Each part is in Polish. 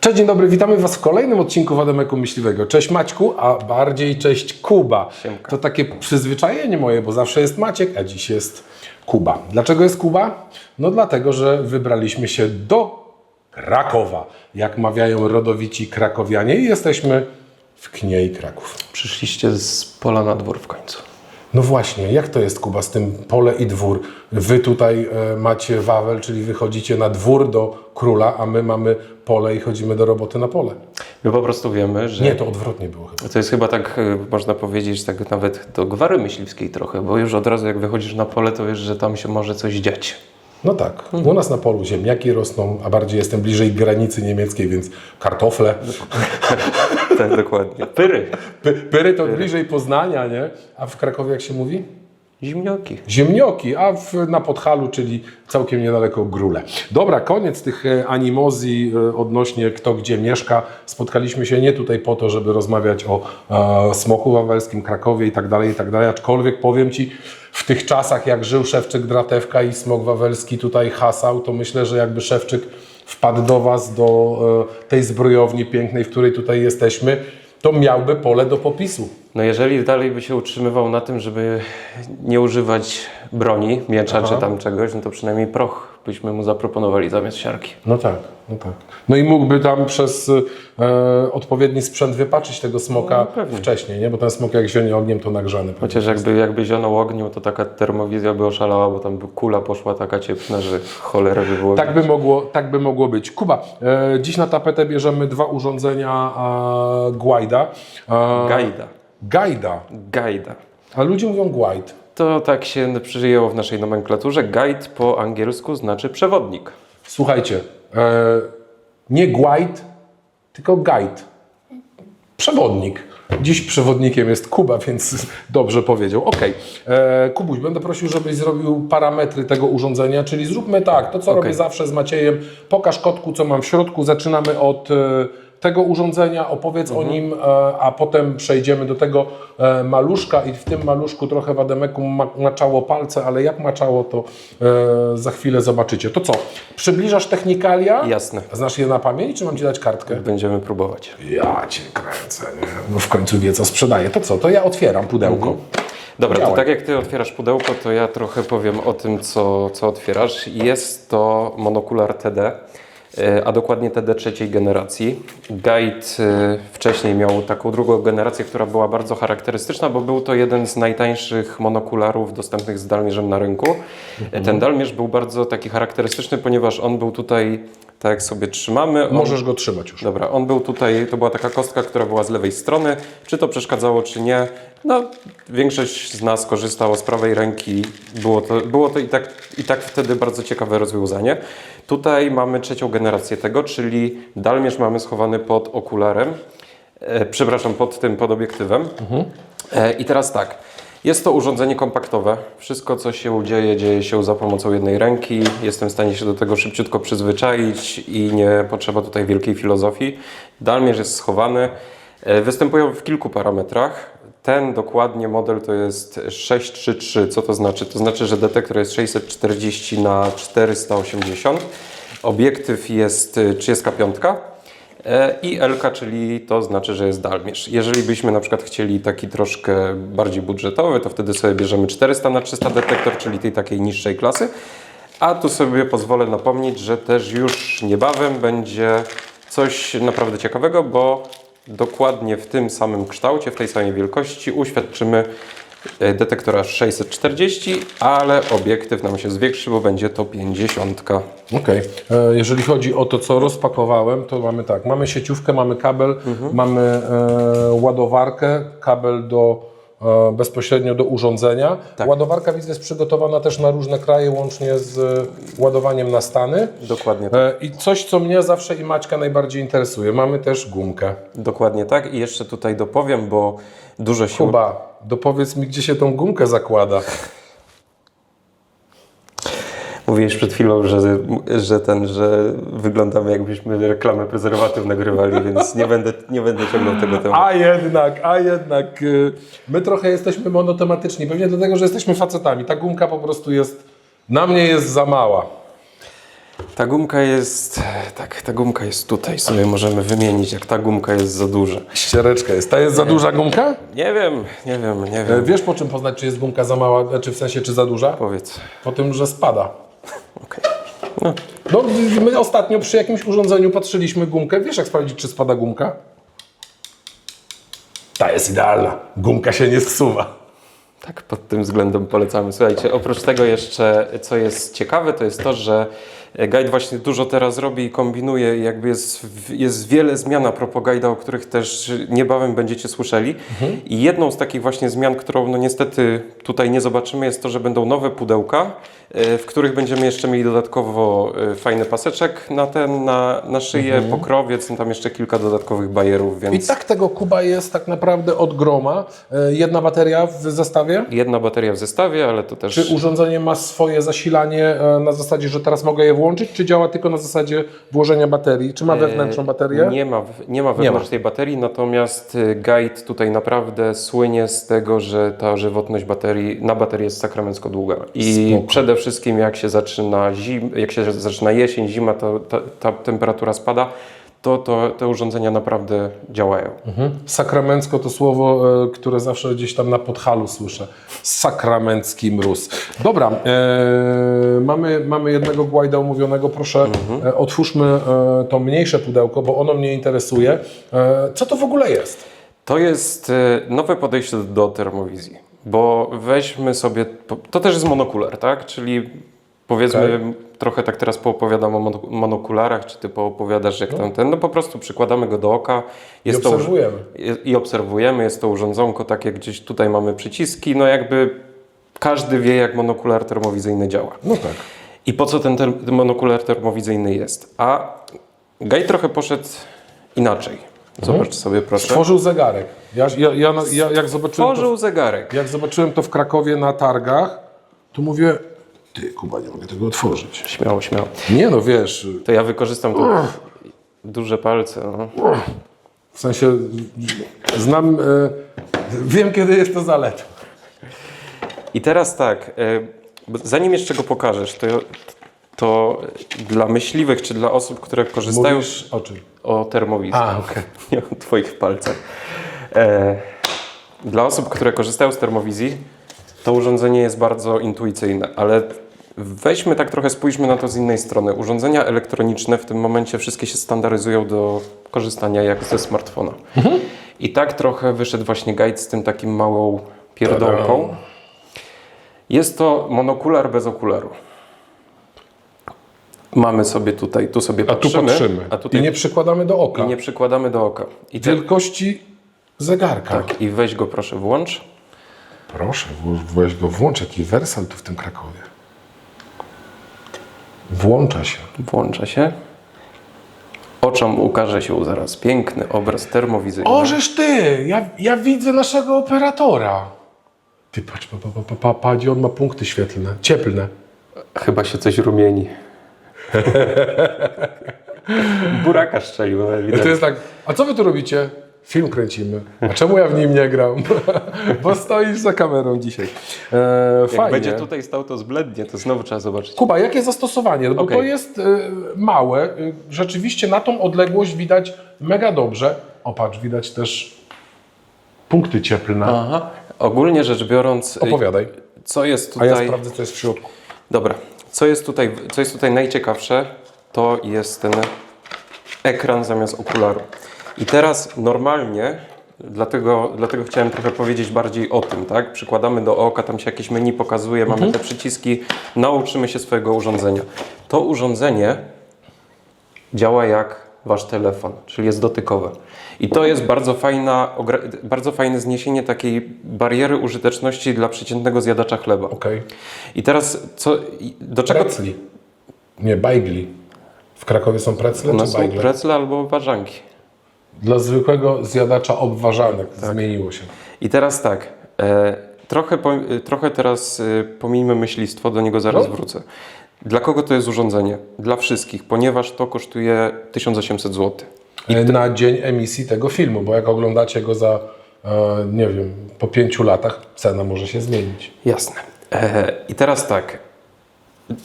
Cześć, dzień dobry, witamy Was w kolejnym odcinku Wademeku Myśliwego. Cześć Maćku, a bardziej cześć Kuba. Siemka. To takie przyzwyczajenie moje, bo zawsze jest Maciek, a dziś jest Kuba. Dlaczego jest Kuba? No dlatego, że wybraliśmy się do Krakowa, jak mawiają rodowici krakowianie i jesteśmy w Kniei Kraków. Przyszliście z pola na dwór w końcu. No właśnie, jak to jest Kuba z tym pole i dwór? Wy tutaj e, macie Wawel, czyli wychodzicie na dwór do króla, a my mamy pole i chodzimy do roboty na pole. My po prostu wiemy, że Nie, to odwrotnie było chyba. to jest chyba tak, y, można powiedzieć, tak nawet do gwary myśliwskiej trochę, bo już od razu jak wychodzisz na pole, to wiesz, że tam się może coś dziać. No tak, u nas na polu ziemniaki rosną, a bardziej jestem bliżej granicy niemieckiej, więc kartofle. tak, dokładnie. Pyry. Py, pyry to bliżej Poznania, nie? A w Krakowie jak się mówi? Zimnioki. Ziemnioki, a w, na Podhalu, czyli całkiem niedaleko Grule. Dobra, koniec tych e, animozji e, odnośnie kto gdzie mieszka. Spotkaliśmy się nie tutaj po to, żeby rozmawiać o e, smoku wawelskim, Krakowie i tak dalej, i tak dalej. Aczkolwiek powiem Ci, w tych czasach jak żył Szewczyk Dratewka i smok wawelski tutaj hasał, to myślę, że jakby Szewczyk wpadł do Was, do e, tej zbrojowni pięknej, w której tutaj jesteśmy, to miałby pole do popisu. No jeżeli dalej by się utrzymywał na tym, żeby nie używać broni, miecza czy tam czegoś, no to przynajmniej proch byśmy mu zaproponowali zamiast siarki. No tak, no tak. No i mógłby tam przez e, odpowiedni sprzęt wypaczyć tego smoka wcześniej, nie? Bo ten smok jak zionie ogniem to nagrzany. Chociaż jakby, jakby zionął ogniu, to taka termowizja by oszalała, bo tam by kula poszła taka cieplna, że cholera by było. Tak by mogło, tak by mogło być. Kuba, e, dziś na tapetę bierzemy dwa urządzenia e, Guaida. E, Gajda. Guida. Gajda. A ludzie mówią Guide. To tak się przyjęło w naszej nomenklaturze. Guide po angielsku znaczy przewodnik. Słuchajcie, e, nie Guide, tylko Guide. Przewodnik. Dziś przewodnikiem jest Kuba, więc dobrze powiedział. Ok, e, Kubuś, będę prosił, żebyś zrobił parametry tego urządzenia, czyli zróbmy tak, to co robię zawsze z Maciejem, pokaż kotku, co mam w środku, zaczynamy od e, tego urządzenia, opowiedz o nim, e, a potem przejdziemy do tego e, maluszka i w tym maluszku trochę wademeku ma, maczało palce, ale jak maczało, to e, za chwilę zobaczycie. To co, przybliżasz technikalia? Jasne. Znasz je na pamięć, czy mam Ci dać kartkę? Będziemy próbować. Ja Cię kręcę, nie? No w końcu wie, co sprzedaje. To co, to ja otwieram pudełko. Dobra, to Działaj. tak jak Ty otwierasz pudełko, to ja trochę powiem o tym, co, co otwierasz. Jest to monokular TD, a dokładnie TD trzeciej generacji. Guide e, wcześniej miał taką drugą generację, która była bardzo charakterystyczna, bo był to jeden z najtańszych monokularów dostępnych z dalmierzem na rynku. E, Ten dalmierz był bardzo taki charakterystyczny, ponieważ on był tutaj, tak sobie trzymamy, on Możesz go trzymać już. Dobra, on był tutaj, to była taka kostka, która była z lewej strony. Czy to przeszkadzało, czy nie? No, większość z nas korzystało z prawej ręki. Było to, było to i, tak, i tak wtedy bardzo ciekawe rozwiązanie. Tutaj mamy trzecią generację tego, czyli dalmierz mamy schowany pod okularem. E, przepraszam, pod tym, pod obiektywem. E, I teraz tak. Jest to urządzenie kompaktowe. Wszystko, co się dzieje, dzieje się za pomocą jednej ręki. Jestem w stanie się do tego szybciutko przyzwyczaić i nie potrzeba tutaj wielkiej filozofii. Dalmierz jest schowany. E, Występują w kilku parametrach. Ten dokładnie model to jest 633. Co to znaczy? To znaczy, że detektor jest 640 na 480. Obiektyw jest y, 35. E, I LK, czyli to znaczy, że jest dalmierz. Jeżeli byśmy na przykład chcieli taki troszkę bardziej budżetowy, to wtedy sobie bierzemy 400 na 300 detektor, czyli tej takiej niższej klasy. A tu sobie pozwolę napomnieć, że też już niebawem będzie coś naprawdę ciekawego, bo dokładnie w tym samym kształcie, w tej samej wielkości uświadczymy detektora 640, ale obiektyw nam się zwiększy, bo będzie to 50. Okej. E, Jeżeli chodzi o to, co rozpakowałem, to mamy tak. Mamy sieciówkę, mamy kabel, mamy e, ładowarkę, kabel do e, bezpośrednio do urządzenia. Ładowarka widzę jest przygotowana też na różne kraje, łącznie z e, ładowaniem na Stany. Dokładnie tak. E, I coś, co mnie zawsze i Maćka najbardziej interesuje. Mamy też gumkę. Dokładnie tak. I jeszcze tutaj dopowiem, bo dużo się. Kuba, dopowiedz mi, gdzie się tą gumkę zakłada. Mówiłeś przed chwilą, że, że ten, że wyglądamy jakbyśmy reklamę prezerwatyw nagrywali, więc nie będę, nie będę ciągnął tego tematu. A jednak, a jednak, y, my trochę jesteśmy monotematyczni, pewnie dlatego, że jesteśmy facetami. Ta gumka po prostu jest, na mnie jest za mała. Ta gumka jest, tak, ta gumka jest tutaj, sobie możemy wymienić, jak ta gumka jest za duża. Ściereczka jest. Ta jest za duża gumka? Nie wiem, nie wiem, nie E, wiem. Wiesz po czym poznać, czy jest gumka za mała, czy w sensie, czy za duża? Powiedz. Po tym, że spada. Okej. No, No, my ostatnio przy jakimś urządzeniu patrzyliśmy gumkę. Wiesz, jak sprawdzić, czy spada gumka? Ta jest idealna. Gumka się nie zsuwa. Tak, pod tym względem polecamy. Słuchajcie, oprócz tego jeszcze, co jest ciekawe, to jest to, że Guide właśnie dużo teraz robi i kombinuje. Jakby jest, jest wiele zmian a propos Guide'a, o których też niebawem będziecie słyszeli. I jedną z takich właśnie zmian, którą no niestety tutaj nie zobaczymy, jest to, że będą nowe pudełka, w których będziemy jeszcze mieli dodatkowo e, fajny paseczek na ten, na, na szyję, pokrowiec, no tam jeszcze kilka dodatkowych bajerów, więc... I tak tego kuba jest tak naprawdę od groma. E, Jedna bateria w zestawie. Jedna bateria w zestawie, ale to też... Czy urządzenie ma swoje zasilanie e, na zasadzie, że teraz mogę je włączyć, czy działa tylko na zasadzie włożenia baterii? Czy ma wewnętrzną baterię? E, Nie ma, nie ma wewnętrznej baterii, natomiast Guide tutaj naprawdę słynie z tego, że ta żywotność baterii na baterii jest sakramencko długa. I Spoko. przede wszystkim jak się zaczyna zim, jak się zaczyna jesień, zima, to ta, ta temperatura spada, to, to te urządzenia naprawdę działają. Mhm. Sakramencko to słowo, e, które zawsze gdzieś tam na podhalu słyszę. Sakramencki mróz. Dobra, e, mamy, mamy jednego głajda umówionego. Proszę, e, otwórzmy e, to mniejsze pudełko, bo ono mnie interesuje. E, co to w ogóle jest? To jest nowe podejście do termowizji, bo weźmy sobie, to też jest monokular, tak? Czyli powiedzmy, Okej. trochę tak teraz poopowiadam o mono- monokularach, czy ty poopowiadasz jak tam ten, no po prostu przykładamy go do oka. Jest to- obserwujemy. i obserwujemy, jest to urządzonko takie, gdzieś tutaj mamy przyciski, no jakby każdy wie jak monokular termowizyjny działa. No tak. I po co ten, ter- ten monokular termowizyjny jest? A Gaj trochę poszedł inaczej. Zobacz sobie proszę. Stworzył zegarek. Ja, ja, ja, ja jak, zobaczyłem to, Tworzył zegarek. jak zobaczyłem to w Krakowie na targach, to mówię, ty Kuba, nie mogę tego otworzyć. Śmiało, śmiało. Nie no, wiesz, To ja wykorzystam tu duże palce. No. w sensie znam, e, wiem kiedy jest to zaleta. I teraz tak, e, zanim jeszcze go pokażesz, to, to dla myśliwych czy dla osób, które korzystają Mówisz o czym? o termowizji, A, okej. nie o Twoich palcach. E, dla osób, które korzystają z termowizji, to urządzenie jest bardzo intuicyjne, ale weźmy tak trochę, spójrzmy na to z innej strony. Urządzenia elektroniczne w tym momencie wszystkie się standaryzują do korzystania jak ze smartfona. I tak trochę wyszedł właśnie guide z tym takim małą pierdołką. Jest to monokular bez okularu. Mamy sobie tutaj, tu sobie A tu patrzymy, patrzymy. a tutaj I nie przykładamy do oka. i nie przykładamy do oka. I te, Wielkości zegarka. tak, i weź go proszę włącz. Proszę, weź go włącz. Jaki wersal tu w tym Krakowie. Włącza się. Włącza się. Oczom ukaże się zaraz piękny obraz termowizyjny. Ożeż ty! Ja, ja widzę naszego operatora. Ty patrz, pa, pa, pa, pa, pa, on ma punkty świetlne, cieplne. Chyba się coś rumieni. Buraka strzelił, no, I to jest tak, a co wy tu robicie? Film kręcimy. A czemu ja w nim nie gram? Bo stoisz za kamerą dzisiaj. E, Jak fajnie. będzie tutaj stał, to zblednie, to znowu trzeba zobaczyć. Kuba, jakie zastosowanie? No Bo Okej. to jest e, małe. e, rzeczywiście na tą odległość widać mega dobrze. O patrz, widać też punkty cieplne. Aha. Ogólnie rzecz biorąc, y, Opowiadaj. co jest A ja tutaj... sprawdzę, co jest w środku. Dobra, co jest tutaj, co jest tutaj najciekawsze, to jest ten ekran zamiast okularu. I teraz normalnie, dlatego, dlatego chciałem trochę powiedzieć bardziej o tym, tak? Przykładamy do oka, tam się jakieś menu pokazuje, mamy te przyciski, nauczymy się swojego urządzenia. To urządzenie działa jak wasz telefon, czyli jest dotykowe. I to jest bardzo, fajna, bardzo fajne zniesienie takiej bariery użyteczności dla przeciętnego zjadacza chleba. Okej. I teraz co, do czego Precli. Nie, bajgli. W Krakowie są precle czy są bajgle? precle albo warzanki. Dla zwykłego zjadacza obwarzanek Tak. zmieniło się. I teraz tak, e, trochę, po, e, trochę teraz e, pomijmy myślistwo, do niego zaraz No. wrócę. Dla kogo to jest urządzenie? Dla wszystkich, ponieważ to kosztuje 1800 zł. E, Na dzień emisji tego filmu, bo jak oglądacie go za, e, nie wiem, po pięciu latach, cena może się zmienić. Jasne. E, I teraz tak,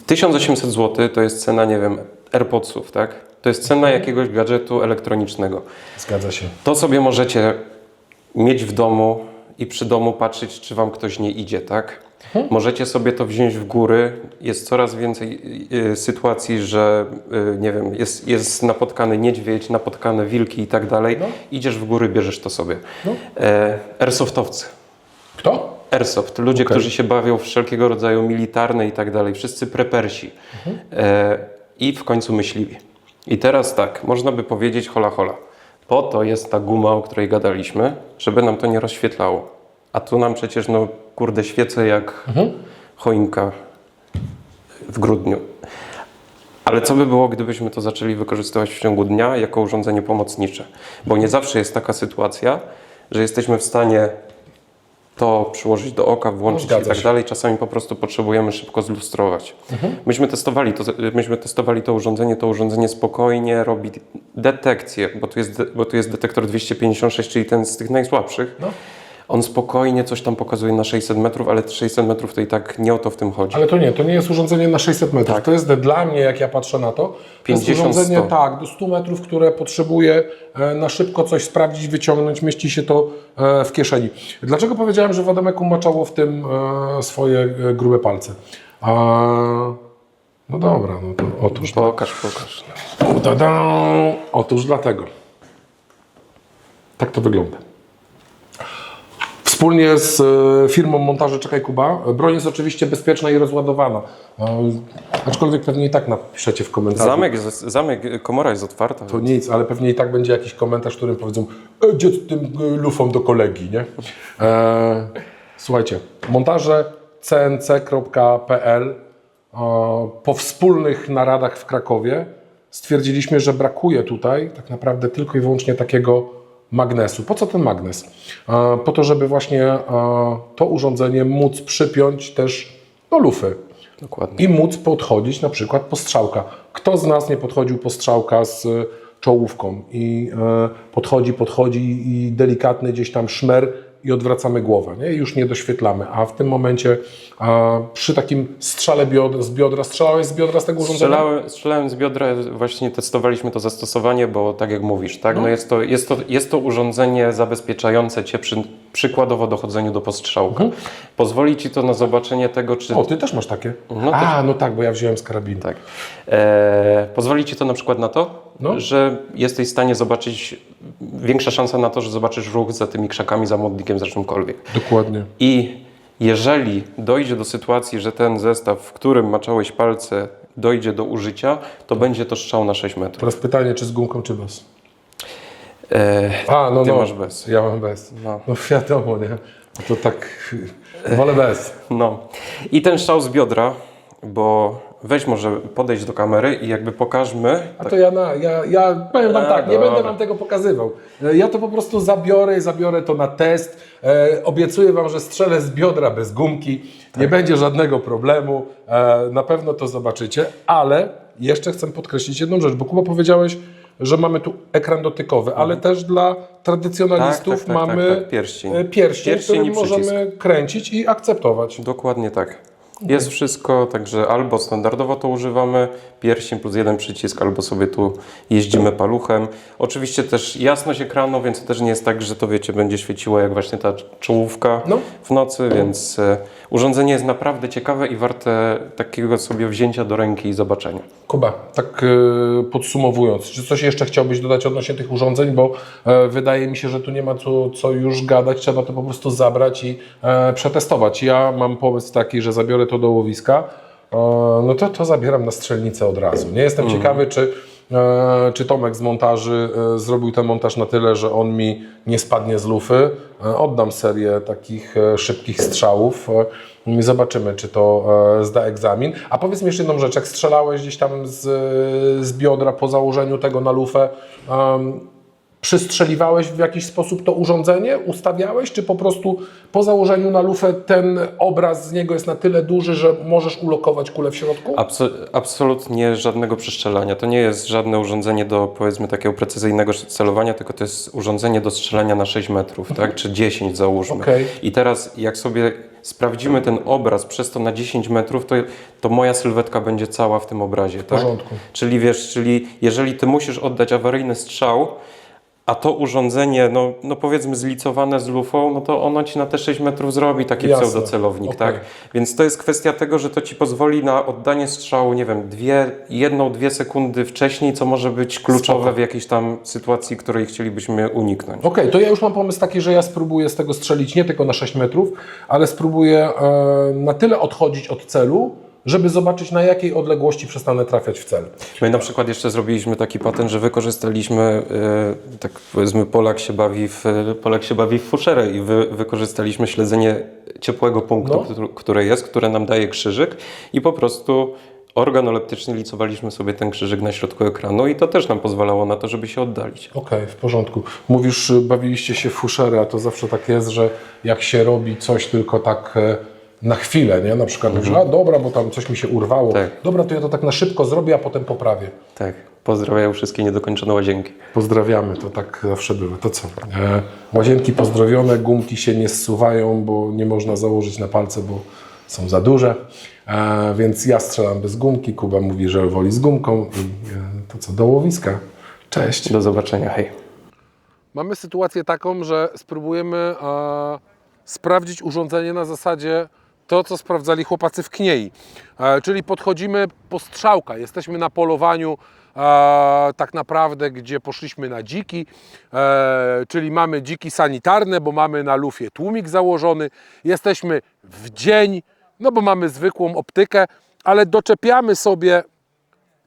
1800 zł to jest cena, nie wiem, AirPodsów, tak? To jest cena jakiegoś gadżetu elektronicznego. Zgadza się. To sobie możecie mieć w domu i przy domu patrzeć, czy wam ktoś nie idzie, tak? Możecie sobie to wziąć w góry. Jest coraz więcej y, sytuacji, że y, nie wiem, jest, jest napotkany niedźwiedź, napotkane wilki i tak dalej. Idziesz w góry, bierzesz to sobie. E, airsoftowcy. Kto? Airsoft, ludzie, którzy się bawią w wszelkiego rodzaju militarne i tak dalej, wszyscy prepersi e, i w końcu myśliwi. I teraz tak, można by powiedzieć hola hola. Po to jest ta guma, o której gadaliśmy, żeby nam to nie rozświetlało. A tu nam przecież, no kurde, świece jak choinka w grudniu. Ale co by było, gdybyśmy to zaczęli wykorzystywać w ciągu dnia jako urządzenie pomocnicze? Bo nie zawsze jest taka sytuacja, że jesteśmy w stanie to przyłożyć do oka, włączyć i tak się. dalej. Czasami po prostu potrzebujemy szybko zlustrować. Myśmy, testowali to, myśmy testowali to urządzenie. To urządzenie spokojnie robi detekcję, bo tu jest, bo tu jest detektor 256, czyli ten z tych najsłabszych. No. On spokojnie coś tam pokazuje na 600 metrów, ale te 600 metrów to i tak nie o to w tym chodzi. Ale to nie, to nie jest urządzenie na 600 metrów. Tak. To jest dla mnie, jak ja patrzę na to, to 50, jest urządzenie 100. tak, do 100 metrów, które potrzebuje e, na szybko coś sprawdzić, wyciągnąć, mieści się to e, w kieszeni. Dlaczego powiedziałem, że Wademek umaczało w tym e, swoje grube palce? No dobra, no to otóż, Pokaż, pokaż. tada, otóż dlatego. Tak to wygląda. Wspólnie z e, firmą montaży Czekaj Kuba. Broń jest oczywiście bezpieczna i rozładowana. E, Aczkolwiek pewnie i tak napiszecie w komentarzu. Zamek, zamek, komora jest otwarta. To nic, ale pewnie i tak będzie jakiś komentarz, w którym powiedzą e, gdzie tym e, lufą do kolegi, nie? E, słuchajcie, montaże cnc.pl po wspólnych naradach w Krakowie stwierdziliśmy, że brakuje tutaj tak naprawdę tylko i wyłącznie takiego magnesu. Po co ten magnes? E, po to, żeby właśnie e, to urządzenie móc przypiąć też do lufy Dokładnie. i móc podchodzić na przykład po strzałka. Kto z nas nie podchodził po strzałka z e, czołówką i podchodzi, podchodzi i delikatny gdzieś tam szmer i odwracamy głowę, nie? I już nie doświetlamy. A w tym momencie a, przy takim strzale biodra, z biodra, strzelałeś z biodra z tego urządzenia? Strzelałem, strzelałem z biodra, właśnie testowaliśmy to zastosowanie, bo tak jak mówisz, tak? No. jest, to, jest, to, jest to urządzenie zabezpieczające Cię przy przykładowo dochodzeniu do postrzałka. Pozwoli Ci to na zobaczenie tego, czy... O, ty też masz takie? No A, no tak, bo ja wziąłem z karabinu. Tak. E, pozwoli Ci to na przykład na to, No. że jesteś w stanie zobaczyć, większa szansa na to, że zobaczysz ruch za tymi krzakami, za modlikiem, za czymkolwiek. Dokładnie. I jeżeli dojdzie do sytuacji, że ten zestaw, w którym maczałeś palce, dojdzie do użycia, to będzie to strzał na 6 metrów. Teraz pytanie, czy z gumką, czy bez? E, A, no Ty no. masz bez. Ja mam bez. No. No wiadomo, nie? To tak, wolę bez. no. I ten strzał z biodra, bo weź może podejść do kamery i jakby pokażmy. A to ja, na, ja, ja powiem Wam tak, nie dobra. będę Wam tego pokazywał. E, Ja to po prostu zabiorę, zabiorę to na test. E, obiecuję Wam, że strzelę z biodra bez gumki. Nie będzie żadnego problemu. E, na pewno to zobaczycie, ale jeszcze chcę podkreślić jedną rzecz, bo Kuba powiedziałeś, że mamy tu ekran dotykowy, ale też dla tradycjonalistów Tak, tak, tak, mamy tak, tak, pierścień. e, pierścień, Pierścień którym przycisk. możemy kręcić i akceptować. Dokładnie tak. Jest wszystko, także albo standardowo to używamy, pierścień plus jeden przycisk, albo sobie tu jeździmy paluchem. Oczywiście też jasność ekranu, więc to też nie jest tak, że to wiecie, będzie świeciło jak właśnie ta czołówka No. w nocy, więc e, urządzenie jest naprawdę ciekawe i warte takiego sobie wzięcia do ręki i zobaczenia. Kuba, tak e, podsumowując, czy coś jeszcze chciałbyś dodać odnośnie tych urządzeń, bo e, wydaje mi się, że tu nie ma co, co już gadać, trzeba to po prostu zabrać i e, przetestować. Ja mam pomysł taki, że zabiorę to do łowiska, no to to zabieram na strzelnicę od razu. Nie jestem ciekawy, czy, czy Tomek z montaży e, zrobił ten montaż na tyle, że on mi nie spadnie z lufy. E, oddam serię takich e, szybkich strzałów. E, i Zobaczymy, czy to e, zda egzamin. A powiedz mi jeszcze jedną rzecz. Jak strzelałeś gdzieś tam z, z biodra po założeniu tego na lufę, przystrzeliwałeś w jakiś sposób to urządzenie? Ustawiałeś? Czy po prostu po założeniu na lufę ten obraz z niego jest na tyle duży, że możesz ulokować kulę w środku? Abso- absolutnie żadnego przeszczelania. To nie jest żadne urządzenie do powiedzmy takiego precyzyjnego celowania, tylko to jest urządzenie do strzelania na 6 metrów, tak? czy 10 załóżmy. Okej. I teraz jak sobie sprawdzimy ten obraz przez to na 10 metrów, to, to moja sylwetka będzie cała w tym obrazie. W porządku. Czyli wiesz, czyli jeżeli ty musisz oddać awaryjny strzał, a to urządzenie, no, no powiedzmy zlicowane z lufą, no to ono ci na te 6 metrów zrobi taki Jasne. pseudocelownik, Okej. tak? Więc to jest kwestia tego, że to ci pozwoli na oddanie strzału, nie wiem, dwie, jedną, dwie sekundy wcześniej, co może być kluczowe Spoko. w jakiejś tam sytuacji, której chcielibyśmy uniknąć. Okej, to ja już mam pomysł taki, że ja spróbuję z tego strzelić nie tylko na 6 metrów, ale spróbuję e, na tyle odchodzić od celu, żeby zobaczyć na jakiej odległości przestanę trafiać w cel. My na przykład jeszcze zrobiliśmy taki patent, że wykorzystaliśmy, e, tak powiedzmy, Polak się bawi w, Polak się bawi w fuszerę i wy, wykorzystaliśmy śledzenie ciepłego punktu, No. które jest, które nam daje krzyżyk i po prostu organoleptycznie licowaliśmy sobie ten krzyżyk na środku ekranu i to też nam pozwalało na to, żeby się oddalić. Okej, w porządku. Mówisz, y, bawiliście się w fuszery, a to zawsze tak jest, że jak się robi coś tylko tak e, na chwilę, nie? Na przykład mówisz, a dobra, bo tam coś mi się urwało. Mhm. Tak. Dobra, to ja to tak na szybko zrobię, a potem poprawię. Tak, pozdrawiam wszystkie niedokończone łazienki. Pozdrawiamy, to tak zawsze bywa. To co? E, łazienki pozdrowione, gumki się nie zsuwają, bo nie można założyć na palce, bo są za duże. E, więc ja strzelam bez gumki, Kuba mówi, że woli z gumką. I, e, to co, do łowiska. Cześć. Do zobaczenia, hej. Mamy sytuację taką, że spróbujemy e, sprawdzić urządzenie na zasadzie to, co sprawdzali chłopacy w Kniei. E, czyli podchodzimy po strzałka. Jesteśmy na polowaniu e, tak naprawdę, gdzie poszliśmy na dziki, e, czyli mamy dziki sanitarne, bo mamy na lufie tłumik założony. Jesteśmy w dzień, no bo mamy zwykłą optykę, ale doczepiamy sobie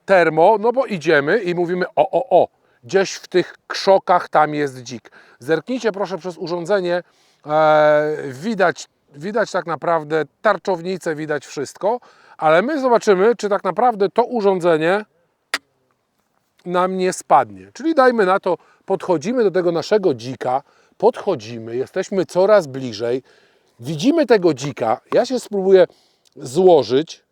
termo, no bo idziemy i mówimy o, o, o, gdzieś w tych krzokach tam jest dzik. Zerknijcie proszę przez urządzenie, e, widać, widać tak naprawdę tarczownicę, widać wszystko, ale my zobaczymy, czy tak naprawdę to urządzenie nam nie spadnie. Czyli dajmy na to, podchodzimy do tego naszego dzika, podchodzimy, jesteśmy coraz bliżej, widzimy tego dzika, ja się spróbuję złożyć,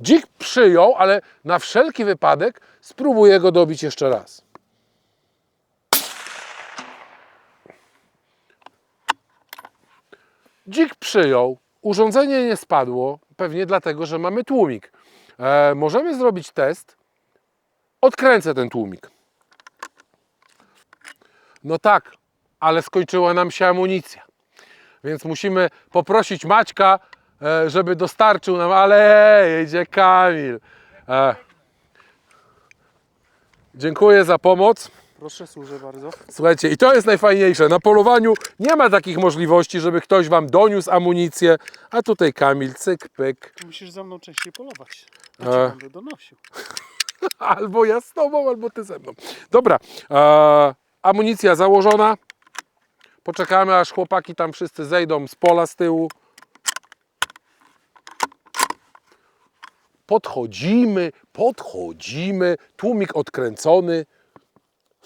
Dzik przyjął, ale na wszelki wypadek spróbuję go dobić jeszcze raz. Dzik przyjął, urządzenie nie spadło, pewnie dlatego, że mamy tłumik. E, możemy zrobić test. Odkręcę ten tłumik. No tak, ale skończyła nam się amunicja. Więc musimy poprosić Maćka, e, żeby dostarczył nam, ale jedzie Kamil. E, dziękuję za pomoc. Proszę, służę bardzo. Słuchajcie, i to jest najfajniejsze. Na polowaniu nie ma takich możliwości, żeby ktoś wam doniósł amunicję, a tutaj Kamil, cyk, pyk. Musisz za mną częściej polować. Ja E. cię będę donosił. Albo ja z tobą, albo ty ze mną. Dobra, e, amunicja założona. Poczekamy, aż chłopaki tam wszyscy zejdą z pola z tyłu. Podchodzimy, podchodzimy, tłumik odkręcony.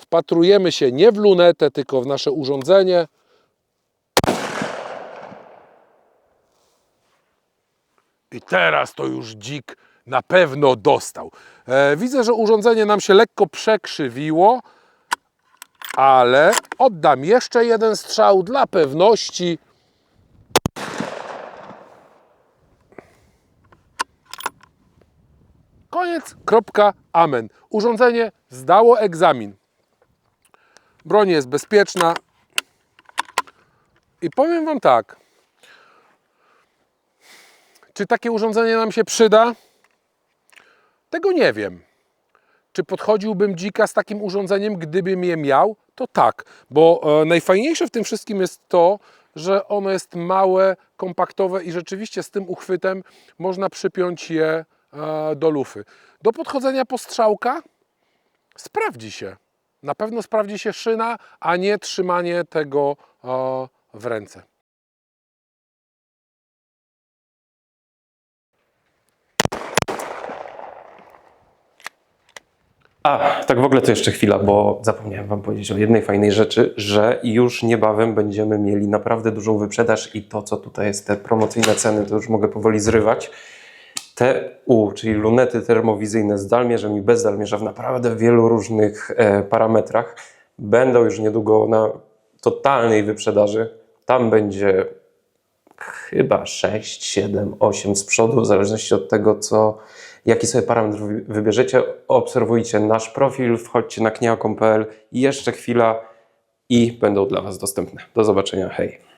Wpatrujemy się nie w lunetę, tylko w nasze urządzenie. I teraz to już dzik na pewno dostał. E, widzę, że urządzenie nam się lekko przekrzywiło, ale oddam jeszcze jeden strzał dla pewności. Koniec, kropka, amen. Urządzenie zdało egzamin. Broń jest bezpieczna. I powiem Wam tak. Czy takie urządzenie nam się przyda? Tego nie wiem. Czy podchodziłbym dzika z takim urządzeniem, gdybym je miał? To tak, bo e, najfajniejsze w tym wszystkim jest to, że ono jest małe, kompaktowe i rzeczywiście z tym uchwytem można przypiąć je e, do lufy. Do podchodzenia po strzałka sprawdzi się. Na pewno sprawdzi się szyna, a nie trzymanie tego e, w ręce. A, tak w ogóle to jeszcze chwila, bo zapomniałem Wam powiedzieć o jednej fajnej rzeczy, że już niebawem będziemy mieli naprawdę dużą wyprzedaż i to, co tutaj jest, te promocyjne ceny, to już mogę powoli zrywać. TU, czyli lunety termowizyjne z dalmierzem i bez dalmierza w naprawdę wielu różnych e, parametrach. będą już niedługo na totalnej wyprzedaży. Tam będzie chyba 6, 7, 8 z przodu, w zależności od tego, co, jaki sobie parametr wy- wybierzecie. Obserwujcie nasz profil, wchodźcie na kniakom.pl. Jeszcze chwila i będą dla Was dostępne. Do zobaczenia. Hej.